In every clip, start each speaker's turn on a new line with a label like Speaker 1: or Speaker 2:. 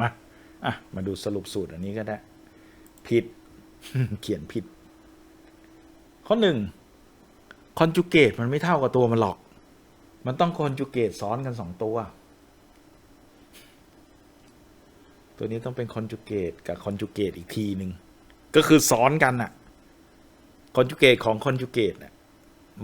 Speaker 1: มาอะมาดูสรุปสูตรอันนี้ก็ได้ ผิด เขียนผิด ข้อหนึ่งคอนจูเกตมันไม่เท่ากับตัวมันหรอก มันต้องคอนจูเกตซ้อนกันสองตัว ตัวนี้ต้องเป็นคอนจูเกตกับคอนจูเกตอีกทีหนึ่ง ก็คือซ้อนกันอะคอนจูเกตของคอนจูเกตเนี่ย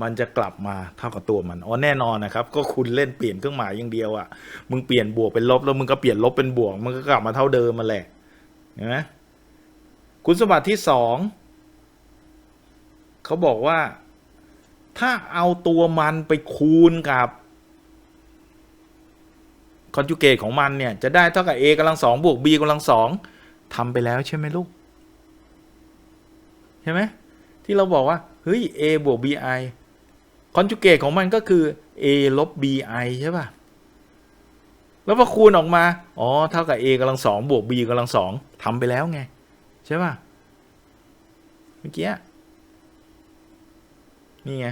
Speaker 1: มันจะกลับมาเท่ากับตัวมันอ๋อแน่นอนนะครับ ก็คุณเล่นเปลี่ยนเครื่องหมายอย่างเดียวอะมึงเปลี่ยนบวกเป็นลบแล้วมึงก็เปลี่ยนลบเป็นบวก มันก็กลับมาเท่าเดิมมาแหละเห็นไหมคุณสมบัติที่สองเขาบอกว่าถ้าเอาตัวมันไปคูณกับคอนจูเกตของมันเนี่ย จะได้เท่ากับ a กำลังสองบวก b กำลังสองทำไปแล้วใช่ไหมลูก ใช่ไหมที่เราบอกว่า เฮ้ย a บวก bi คอนจูเกตของมันก็คือ a ลบ bi ใช่ป่ะ แล้วพอคูณออกมา อ๋อ เท่ากับ a กำลังสองบวก b กำลังสองทำไปแล้วไง ใช่ป่ะ เมื่อกี้ นี่ไง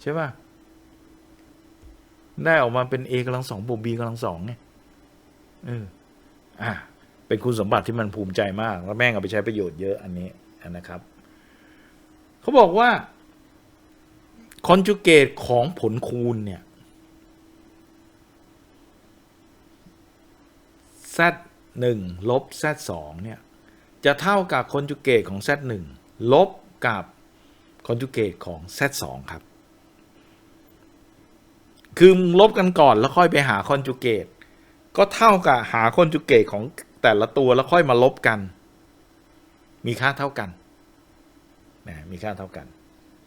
Speaker 1: ใช่ป่ะ ได้ออกมาเป็น a กำลังสองบวก b กำลังสองไง เออ อะ เป็นคุณสมบัติที่มันภูมิใจมาก แล้วแม่งเอาไปใช้ประโยชน์เยอะอันนี้นะครับ เขาบอกว่า คอนจูเกตของผลคูณเนี่ย z 1ลบ z 2เนี่ย จะเท่ากับคอนจูเกตของ z 1ลบกับคอนจูเกตของ z 2ครับ คือลบกันก่อนแล้วค่อยไปหาคอนจูเกต ก็เท่ากับหาคอนจูเกตของแต่ละตัวแล้วค่อยมาลบกัน มีค่าเท่ากันนะมีค่าเท่ากัน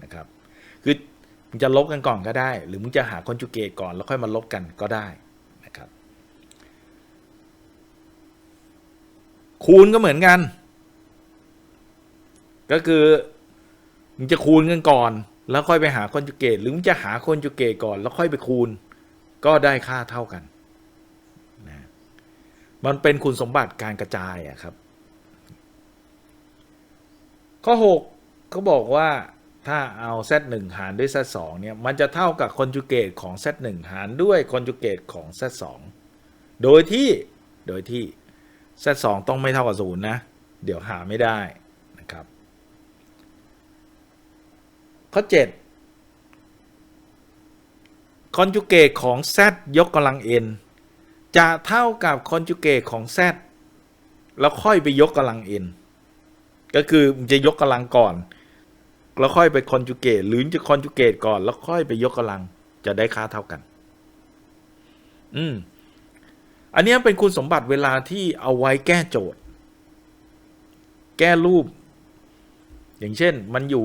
Speaker 1: นะครับ คือ มึงจะลบกันก่อนก็ได้ หรือมึงจะหาคอนจูเกตก่อนแล้วค่อยมาลบกันก็ได้นะครับ คูณก็เหมือนกัน ก็คือมึงจะคูณกันก่อน แล้วค่อยไปหาคอนจูเกตหรือมึงจะหาคอนจูเกตก่อน แล้วค่อยไปคูณ ก็ได้ค่าเท่ากันนะมันเป็นคุณสมบัติการกระจายอะครับ ข้อ6เขาบอกว่า ถ้าเอา z 1 หารด้วย z 2 เนี่ย มันจะเท่ากับคอนจูเกตของ z 1 หารด้วยคอนจูเกตของ z 2 โดยที่ โดยที่ z 2 ต้องไม่เท่ากับ0นะ เดี๋ยวหาไม่ได้นะครับ ข้อ 7 คอนจูเกตของ z ยกกำลัง n จะเท่ากับคอนจูเกตของ z แล้วค่อยไปยกกำลัง n ก็คือมึงจะยกกำลังก่อน แล้วค่อยไปคอนจูเกตหรือจะคอนจูเกตก่อน แล้วค่อยไปยกกำลังจะได้ค่าเท่ากัน อืม อันนี้เป็นคุณสมบัติเวลาที่เอาไว้แก้โจทย์ แก้รูป อย่างเช่น มันอยู่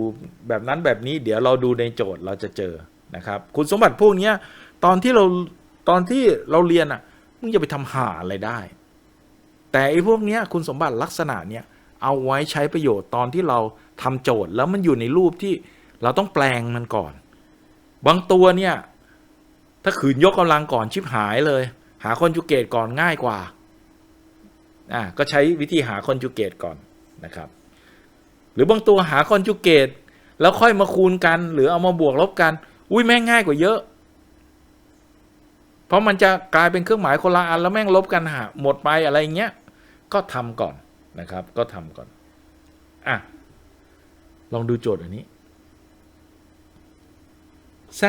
Speaker 1: แบบนั้นแบบนี้ เดี๋ยวเราดูในโจทย์เราจะเจอนะครับ คุณสมบัติพวกนี้ตอนที่เราตอนที่เราเรียนอะมึงจะไปทำหาอะไรได้ แต่ไอ้พวกเนี้ย คุณสมบัติลักษณะเนี้ย เอาไว้ใช้ประโยชน์ตอนที่เราทำโจทย์ แล้วมันอยู่ในรูปที่เราต้องแปลงมันก่อน บางตัวเนี่ย ถ้าขืนยกกำลังก่อนชิบหายเลย หาคอนจูเกตก่อนง่ายกว่าอ่าก็ใช้วิธีหาคอนจูเกตก่อนนะครับ หรือบางตัวหาคอนจูเกตแล้วค่อยมาคูณกัน หรือเอามาบวกลบกัน อุ้ยแม่งง่ายกว่าเยอะ เพราะมันจะกลายเป็นเครื่องหมายคนละอันแล้วแม่งลบกันหาหมดไปอะไรเงี้ย ก็ทำก่อน นะครับ ก็ทำก่อน อะ ลองดูโจทย์อันนี้ z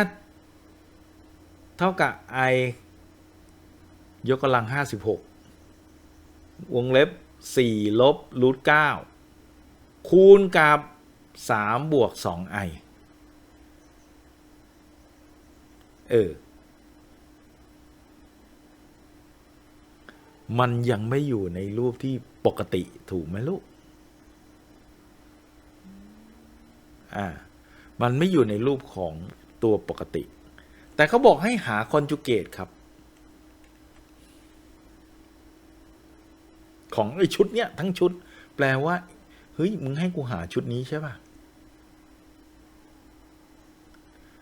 Speaker 1: เท่ากับ i ยกกำลังห้าสิบหกวงเล็บสี่ลบรูทเก้าคูณกับสามบวกสอง i เออ มันยังไม่อยู่ในรูปที่ปกติถูกไหมลูก อ่า มันไม่อยู่ในรูปของตัวปกติ แต่เขาบอกให้หาคอนจูเกตครับ ของไอ้ชุดเนี้ยทั้งชุด แปลว่า เฮ้ย มึงให้กูหาชุดนี้ใช่ป่ะ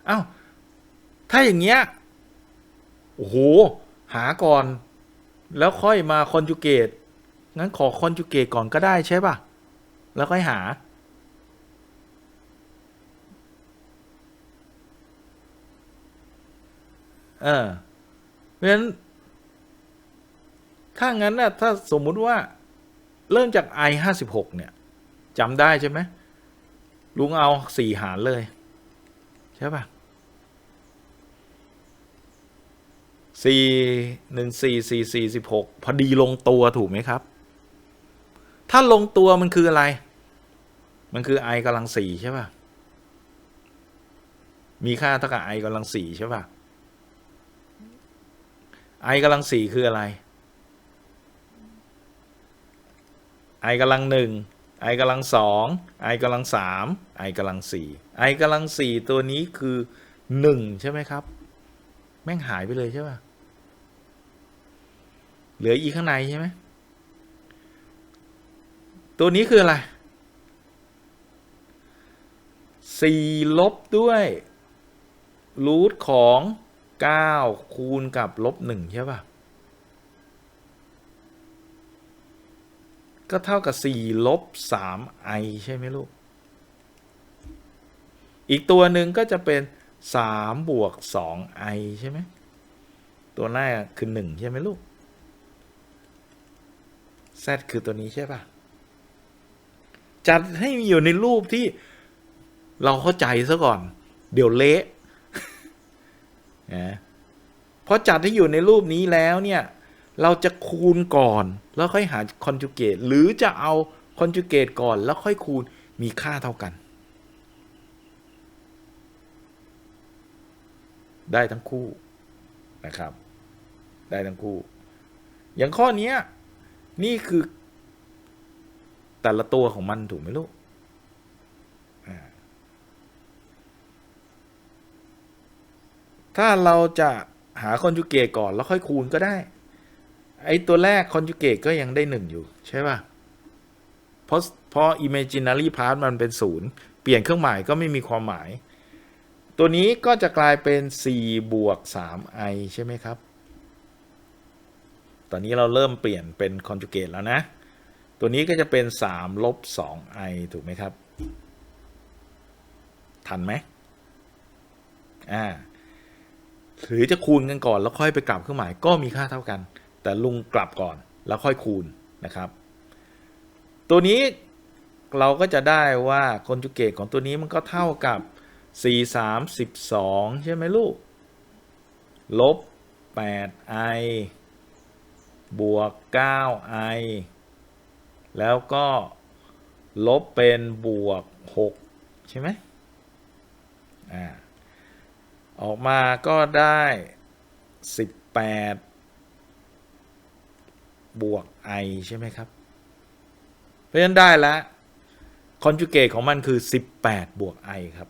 Speaker 1: อ้าว ถ้าอย่างเงี้ย โอ้โห หาก่อน แล้วค่อยมาคอนจูเกตงั้นขอคอนจูเกตก่อนก็ได้ใช่ปะแล้วค่อยหา เออเพราะฉะนั้น ถ้างั้นนะถ้าสมมุติว่าเริ่มจาก i ห้าสิบหกเนี่ยจำได้ใช่ไหมลุงเอาสี่หารเลย ใช่ปะ่ะ สี่หนึ่งสี่สี่สี่สิบหกพอดีลงตัวถูกไหมครับ ถ้าลงตัวมันคืออะไร มันคือไอกำลังสี่ใช่ป่ะ มีค่าเท่ากับไอกำลังสี่ใช่ป่ะไอกำลังสี่คืออะไรไอกำลังหนึ่งไอกำลังสองไอกำลังสามไอกำลังสี่ไอกำลังสี่ตัวนี้คือหนึ่งใช่ไหมครับแม่งหายไปเลยใช่ป่ะ เหลืออีข้างในใช่ไหมตัวนี้คืออะไรสี่ลบด้วยรูทของเก้าคูณกับลบหนึ่งใช่ป่ะ ก็เท่ากับสี่ลบสามไอใช่ไหมลูก อีกตัวหนึ่งก็จะเป็นสามบวกสองไอใช่ไหม ตัวหน้าคือหนึ่งใช่ไหมลูก z คือตัวนี้ใช่ป่ะจัดให้อยู่ในรูปที่เราเข้าใจซะก่อน เดี๋ยวเละนะพอจัดให้อยู่ในรูปนี้แล้วเนี่ย เราจะคูณก่อน แล้วค่อยหาคอนจูเกตหรือจะเอาคอนจูเกตก่อนแล้วค่อยคูณมีค่าเท่ากัน ได้ทั้งคู่นะครับ ได้ทั้งคู่ อย่างข้อนี้ นี่คือ แต่ละตัวของมันถูกไหมลูกถ้าเราจะหาคอนจูเกตก่อนแล้วค่อยคูณก็ได้ ไอตัวแรกคอนจูเกตก็ยังได้หนึ่งอยู่ ใช่ป่ะ เพราะเพราะ imaginary part มันเป็นศูนย์เปลี่ยนเครื่องหมายก็ไม่มีความหมาย ตัวนี้ก็จะกลายเป็น 4 บวก 3i ใช่ไหมครับ ตอนนี้เราเริ่มเปลี่ยนเป็นคอนจูเกตแล้วนะ ตัวนี้ก็จะเป็น3ลบ 2i ถูกไหมครับ ทันไหมอ่าหรือจะคูณกันก่อนแล้วค่อยไปกลับเครื่องหมายก็มีค่าเท่ากัน แต่ลุงกลับก่อนแล้วค่อยคูณนะครับ ตัวนี้เราก็จะได้ว่าคอนจูเกตของตัวนี้มันก็เท่ากับ 4 3 12 ใช่ไหมลูก ลบ 8i บวก 9i แล้วก็ลบเป็นบวก 6 ใช่ไหมอ่าออกมาก็ได้ 18 บวก i ใช่ไหมครับ เพราะฉะนั้นได้แล้วคอนจูเกตของมันคือ 18 บวก i ครับ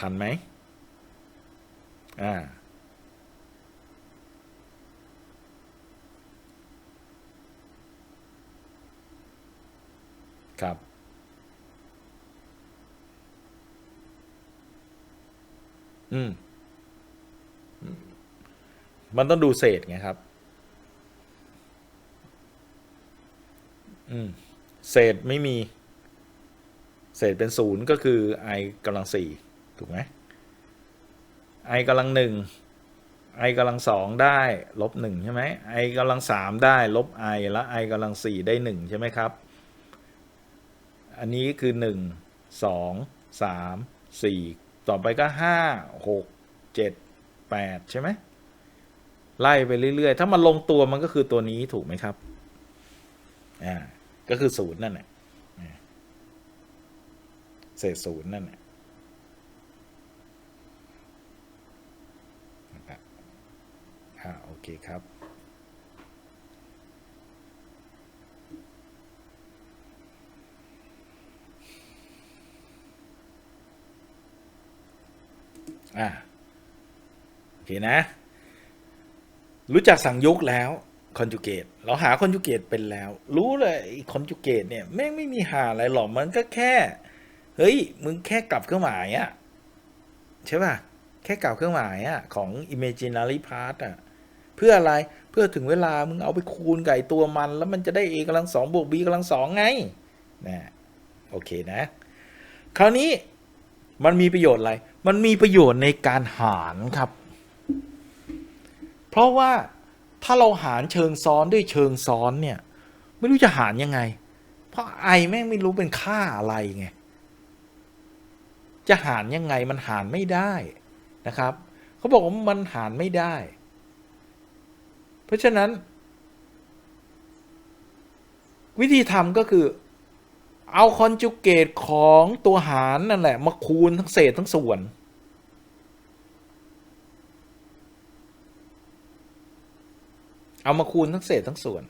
Speaker 1: ทันไหมอ่าครับ อืม มันต้องดูเศษไงครับ อืม เศษไม่มี เศษเป็นศูนย์ก็คือ i กำลังสี่ ถูกไหม i กำลังหนึ่ง i กำลังสองได้ลบหนึ่งใช่ไหม i กำลังสามได้ลบ i และ i กำลังสี่ได้หนึ่งใช่ไหมครับ อันนี้คือหนึ่งสองสามสี่ต่อไปก็ห้าหกเจ็ดแปดใช่ไหมไล่ไปเรื่อยๆ ถ้ามันลงตัวมันก็คือตัวนี้ถูกไหมครับ อ่า ก็คือศูนย์นั่นแหละเศษศูนย์นั่นแหละอ่าโอ เคครับ อ่าโอเคนะ รู้จักสั่งยุกแล้วคอนจูเกตเราหาคอนจูเกตเป็นแล้ว รู้เลยคอนจูเกตเนี่ยแม่งไม่มีหาอะไรหรอกมันก็แค่ เฮ้ย มึงแค่กลับเครื่องหมายอะใช่ป่ะ แค่กลับเครื่องหมายอะของ imaginary part อะ พื่ออะไรเพื่อถึงเวลามึงเอาไปคูณไก่ตัวมัน แล้วมันจะได้ a กำลังสองบวก b กำลังสองไงนะโอเคนะ คราวนี้มันมีประโยชน์อะไร มันมีประโยชน์ในการหารครับ เพราะว่าถ้าเราหารเชิงซ้อนด้วยเชิงซ้อนเนี่ย ไม่รู้จะหารยังไง เพราะไอแม่งไม่รู้เป็นค่าอะไรไงจะหารยังไงมันหารไม่ได้นะครับเขาบอกว่ามันหารไม่ได้ เพราะฉะนั้น วิธีทำก็คือ เอาคอนจูเกตของตัวหารนั่นแหละ มาคูณทั้งเศษทั้งส่วน เอามาคูณทั้งเศษทั้งส่วน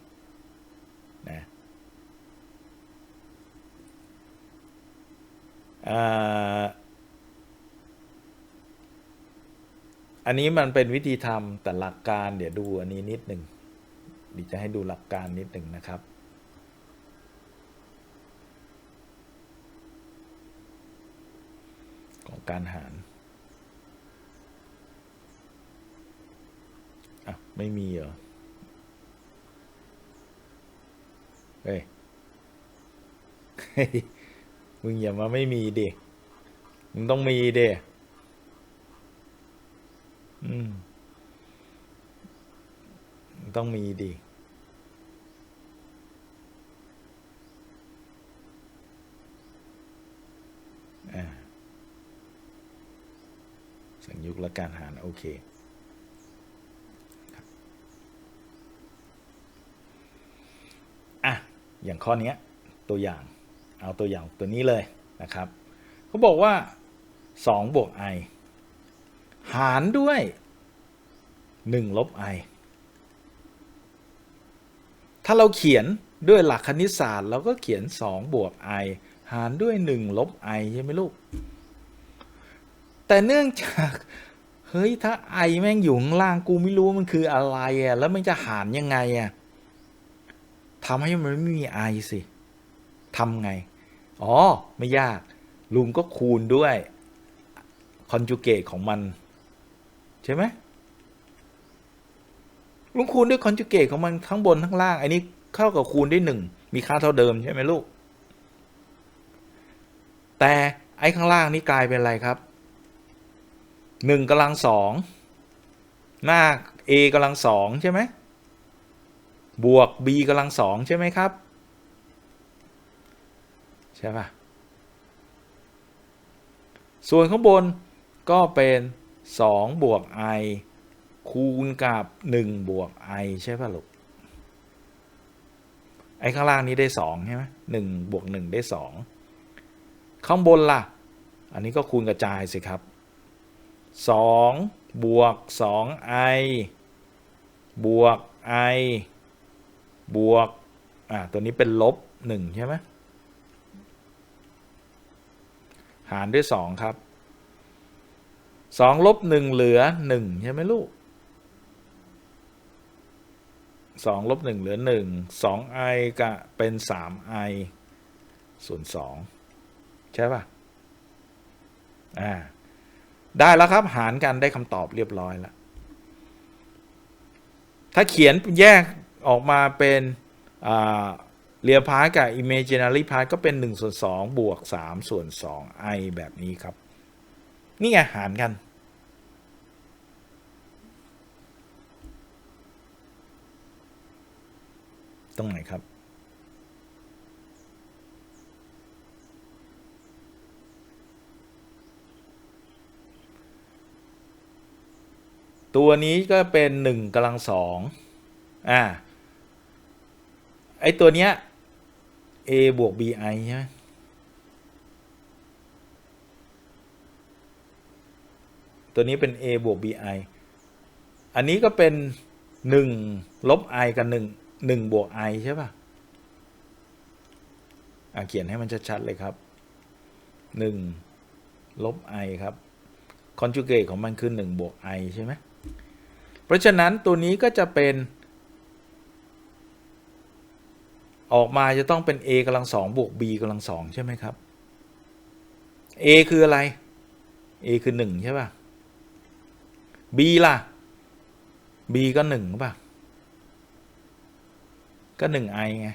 Speaker 1: นะอ่า อันนี้มันเป็นวิธีทำแต่หลักการเดี๋ยวดูอันนี้นิดหนึ่งดิจะให้ดูหลักการนิดหนึ่งนะครับ ของการหารอะไม่มีเหรอเฮ้ยเฮ้ยมึงอย่ามาไม่มีดิมึงต้องมีดิ อืม ต้องมีดิสังยุกและการหาร โอเคอะ อย่างข้อนี้ตัวอย่างเอาตัวอย่างตัวนี้เลยนะครับเขาบอกว่า 2 บวก i หารด้วย 1 ลบ i ถ้าเราเขียนด้วยหลักคณิตศาสตร์เราก็เขียน 2 บวก i หารด้วย 1 ลบ i ใช่ไหมลูก แต่เนื่องจากเฮ้ย ถ้าไอแม่งอยู่ข้างล่างกูไม่รู้ว่ามันคืออะไรอะแล้วมันจะหารยังไงอะทำให้มันไม่มีไอสิทำไง อ๋อ ไม่ยากลุงก็คูณด้วยคอนจูเกตของมัน ใช่ไหมลุงคูณด้วยคอนจูเกตของมันทั้งบนทั้งล่าง อันนี้เข้ากับคูณด้วยหนึ่งมีค่าเท่าเดิมใช่ไหมลูก แต่ไอ้ข้างล่างนี่กลายเป็นอะไรครับหนึ่งกำลังสองหน้า a กำลังสองใช่ไหมบวก b กำลังสองใช่ไหมครับ ใช่ป่ะส่วนข้างบนก็เป็น 2 บวก i คูณกับ 1 บวก i ใช่ป่ะลูก ไอ้ข้างล่างนี้ได้ 2 ใช่ไหมหนึ่งบวก 1 ได้ 2 ข้างบนล่ะ อันนี้ก็คูณกระจายสิครับ 2 บวก 2i บวก i บวก อ่า ตัวนี้เป็นลบ 1 ใช่ไหมหารด้วย 2 ครับ 2ลบ1เหลือ1ใช่ไหมลูก2ลบ1เหลือ1 2i ก็เป็น 3i ส่วน2ใช่ป่ะอ่าได้แล้วครับหารกันได้คำตอบเรียบร้อยแล้ว ถ้าเขียนแยกออกมาเป็นเรียพาร์กับ imaginary part ก็เป็น1ส่วน2บวก 3 ส่วน 2 i แบบนี้ครับ นี่ไงหารกัน ตรงไหนครับ ตัวนี้ก็เป็นหนึ่งกำลังสองอ่า ไอตัวเนี้ย a บวก bi ใช่ไหม ตัวนี้เป็น a บวก bi อันนี้ก็เป็นหนึ่งลบ i กับหนึ่งหนึ่งบวก i ใช่ป่ะอ่าเขียนให้มันชัด ๆ เลยครับหนึ่งลบ i ครับคอนจูเกตของมันคือ1บวก i ใช่ไหมเพราะฉะนั้นตัวนี้ก็จะเป็น ออกมาจะต้องเป็น a กำลังสองบวก b กำลังสองใช่ไหมครับ a คืออะไร a คือหนึ่งใช่ป่ะ b ล่ะ b ก็หนึ่งป่ะ ก็หนึ่ง i ไง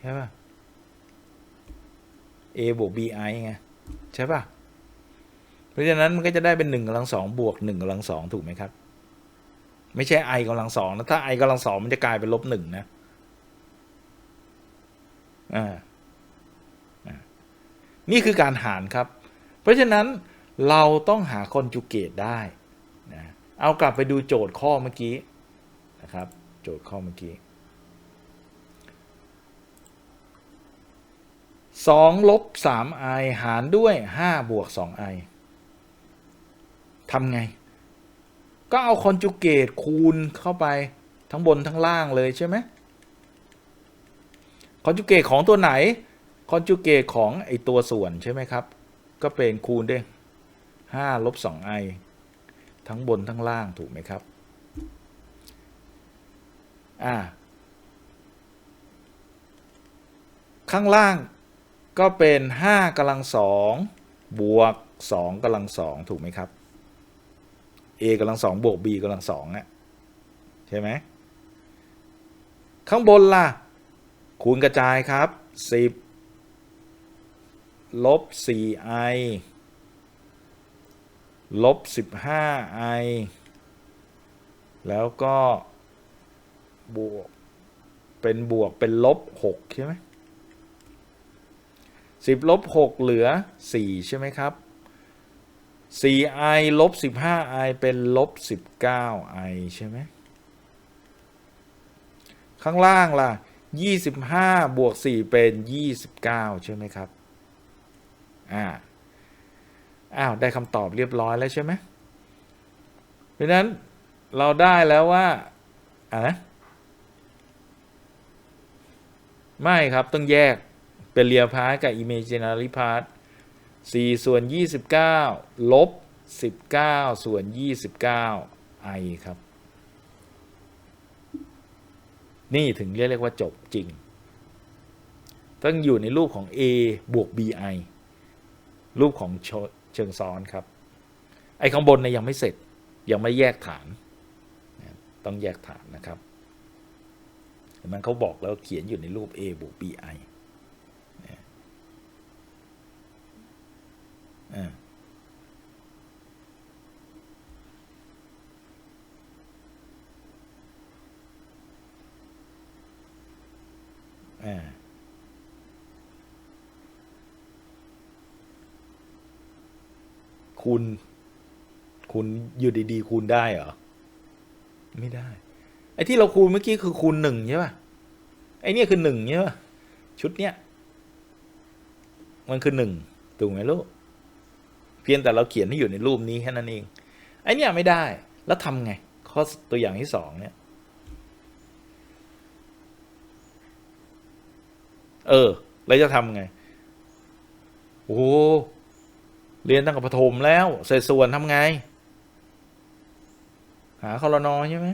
Speaker 1: ใช่ป่ะ a บวก bi ไง ใช่ป่ะ เพราะฉะนั้นมันก็จะได้เป็นหนึ่งกำลังสองบวกหนึ่งกำลังสองถูกไหมครับ ไม่ใช่ i กำลังสองนะ ถ้า i กำลังสองมันจะกลายเป็นลบหนึ่งนะ อ่า นี่คือการหารครับ เพราะฉะนั้นเราต้องหาคอนจูเกตได้ เอากลับไปดูโจทย์ข้อเมื่อกี้นะครับ โจทย์ข้อเมื่อกี้สองลบสามไอหารด้วยห้าบวกสองไอทำไง ก็เอาคอนจูเกตคูณเข้าไปทั้งบนทั้งล่างเลยใช่ไหมคอนจูเกตของตัวไหน คอนจูเกตของไอตัวส่วนใช่ไหมครับ ก็เป็นคูณด้วยห้าลบสองไอ ทั้งบนทั้งล่างถูกไหมครับอ่าข้างล่างก็เป็นห้ากำลังสองบวกสองกำลังสองถูกไหมครับ a กำลังสองบวก b กำลังสองอะใช่ไหมข้างบนล่ะ คูณกระจายครับสิบลบสี่ไอ ลบสิบห้าไอแล้วก็บวก เป็นบวกเป็นลบหกใช่ไหมสิบลบหกเหลือสี่ใช่ไหมครับสี่ไอลบสิบห้าไอเป็นลบสิบเก้าไอใช่ไหมข้างล่างล่ะยี่สิบห้าบวกสี่เป็นยี่สิบเก้าใช่ไหมครับ อ่า อ้าวได้คำตอบเรียบร้อยแล้วใช่ไหมเพราะนั้นเราได้แล้วว่าอะนะไม่ครับต้องแยกเป็นเรียพาร์ตกับ imaginary part 4ส่วน 29 ลบ 19 ส่วน 29 i ครับ นี่ถึงเรียกว่าจบจริง ต้องอยู่ในรูปของ a บวก bi รูปของ เชิงซ้อนครับ ไอ้ข้างบนเนี่ยยังไม่เสร็จยังไม่แยกฐาน ต้องแยกฐานนะครับเห็นมันเขาบอกแล้วเขียนอยู่ในรูป a บวก bi อ่าอ่า คูณคูณอยู่ดีๆคูณได้เหรอ ไม่ได้ ไอ้ที่เราคูณเมื่อกี้คือคูณหนึ่งใช่ป่ะไอ้นี่คือหนึ่งใช่ป่ะชุดเนี้ยมันคือหนึ่งถูกไหมลูกเพียงแต่เราเขียนให้อยู่ในรูปนี้แค่นั้นเอง ไอ้นี่ไม่ได้แล้วทำไง ข้อตัวอย่างที่สองเนี่ย เออเราจะทำไง โอ้ เรียนตั้งแต่ประถมแล้วเศษส่วนทำไง หาคอรนอใช่ไหม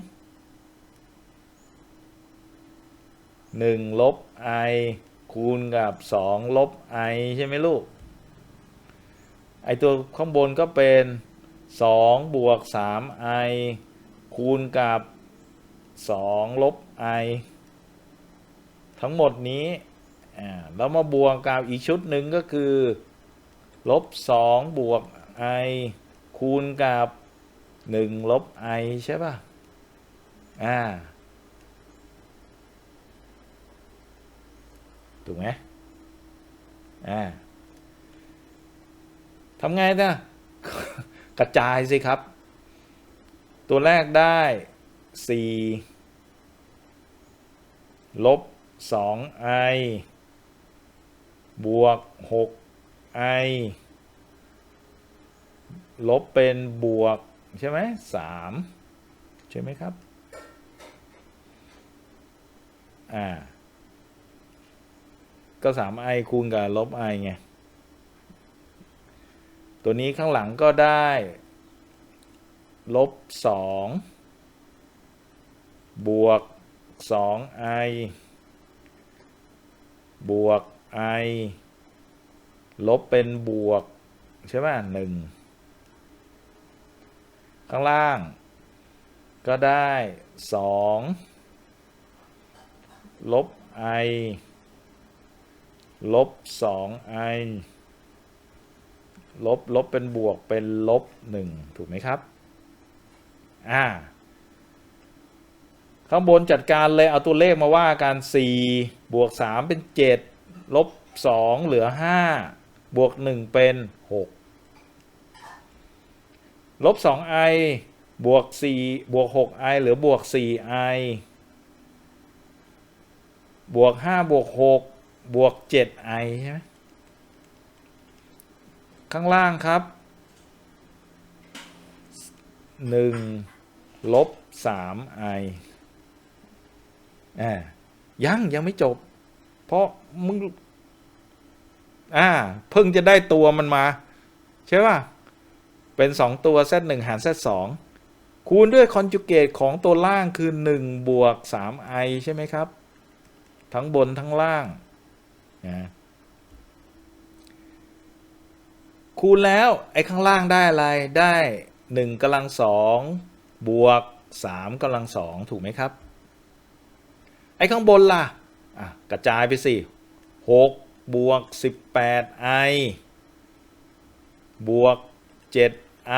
Speaker 1: หนึ่งลบไอคูณกับสองลบไอใช่ไหมลูก ไอตัวข้างบนก็เป็นสองบวกสามไอคูณกับสองลบไอทั้งหมดนี้ แล้วมาบวกกับอีกชุดหนึ่งก็คือ ลบ2บวก i คูณกับ 1 ลบ i ใช่ป่ะ อ่า ถูกไหมอ่าทำไงนะกระจายสิครับ ตัวแรกได้ 4 ลบ 2i บวก 6 i ลบเป็นบวก ใช่ไหมสามใช่ไหมครับ อ่า ก็สาม i คูณกับลบ i ไง ตัวนี้ข้างหลังก็ได้ ลบสองบวกสอง i บวก i ลบเป็นบวก ใช่ไหมหนึ่งข้างล่าง ก็ได้สองลบ i ลบสองไอลบ ลบเป็นบวกเป็นลบหนึ่งถูกไหมครับ อ่า ข้างบนจัดการเลย เอาตัวเลขมาว่ากัน4บวก 3 เป็น 7 ลบ 2 เหลือ 5 บวก 1 เป็น 6 ลบ 2i บวก 4 บวก 6i หลือบวก 4i บวก 5 บวก 6 บวก 7i ใช่ไหมข้างล่างครับ 1 ลบ 3i อ่ายัง ยังไม่จบ เพราะมึง อ่า เพิ่งจะได้ตัวมันมา ใช่ป่ะ เป็นสองตัว z 1หาร z 2คูณด้วยคอนจูเกตของตัวล่างคือ 1 บวก 3i ใช่ไหมครับ ทั้งบนทั้งล่างนะคูณแล้ว ไอ้ข้างล่างได้อะไร ได้1กำลังสองบวก3กำลังสองถูกไหมครับ ไอ้ข้างบนล่ะ อะ กระจายไปสิหก บวกสิบแปดไอบวกเจ็ดไอ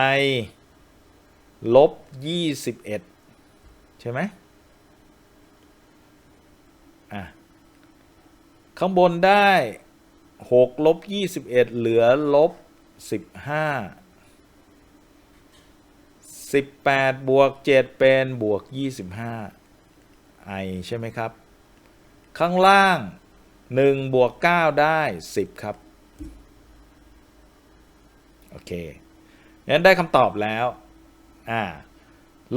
Speaker 1: ลบยี่สิบเอ็ดใช่ไหมอะ ข้างบนได้หกลบยี่สิบเอ็ดเหลือ ลบสิบห้าสิบแปดบวกเจ็ดเป็น บวกยี่สิบห้า i ใช่ไหมครับ ข้างล่าง 1บวก9ได้ 10 ครับ โอเคงั้นได้คำตอบแล้ว อ่า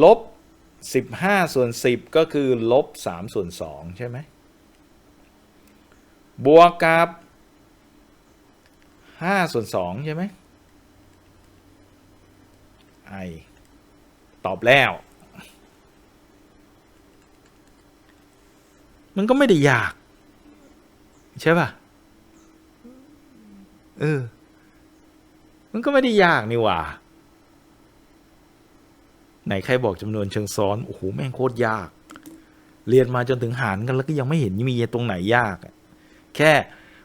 Speaker 1: ลบ 15 ส่วน 10 ก็คือ ลบ 3 ส่วน 2 ใช่ไหม บวกกับ 5 ส่วน 2 ใช่ไหม i ตอบแล้ว มันก็ไม่ได้ยาก ใช่ป่ะ เออ มันก็ไม่ได้ยากนี่หว่า ไหนใครบอกจำนวนเชิงซ้อน โอ้โห แม่งโคตรยาก เรียนมาจนถึงหารกันแล้วก็ยังไม่เห็นมีตรงไหนยาก แค่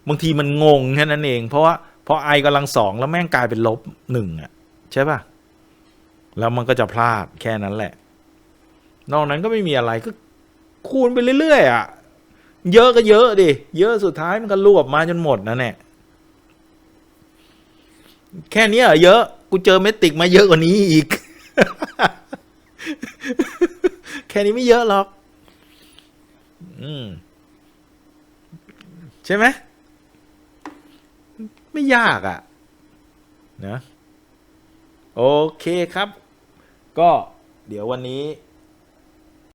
Speaker 1: บางทีมันงงแค่นั้นเอง เพราะว่าพอไอกำลังสองแล้วแม่งกลายเป็นลบหนึ่งอะ ใช่ป่ะ แล้วมันก็จะพลาดแค่นั้นแหละ นอกนั้นก็ไม่มีอะไรก็คูณไปเรื่อยๆอะ เยอะก็เยอะดิ เยอะสุดท้ายมันก็รวบมาจนหมดนะเนี่ยแค่นี้เหรอเยอะ กูเจอเมติกมาเยอะกว่านี้อีก แค่นี้ไม่เยอะหรอก อืม ใช่ไหม ไม่ยากอะ่ะ นะ โอเคครับ ก็เดี๋ยววันนี้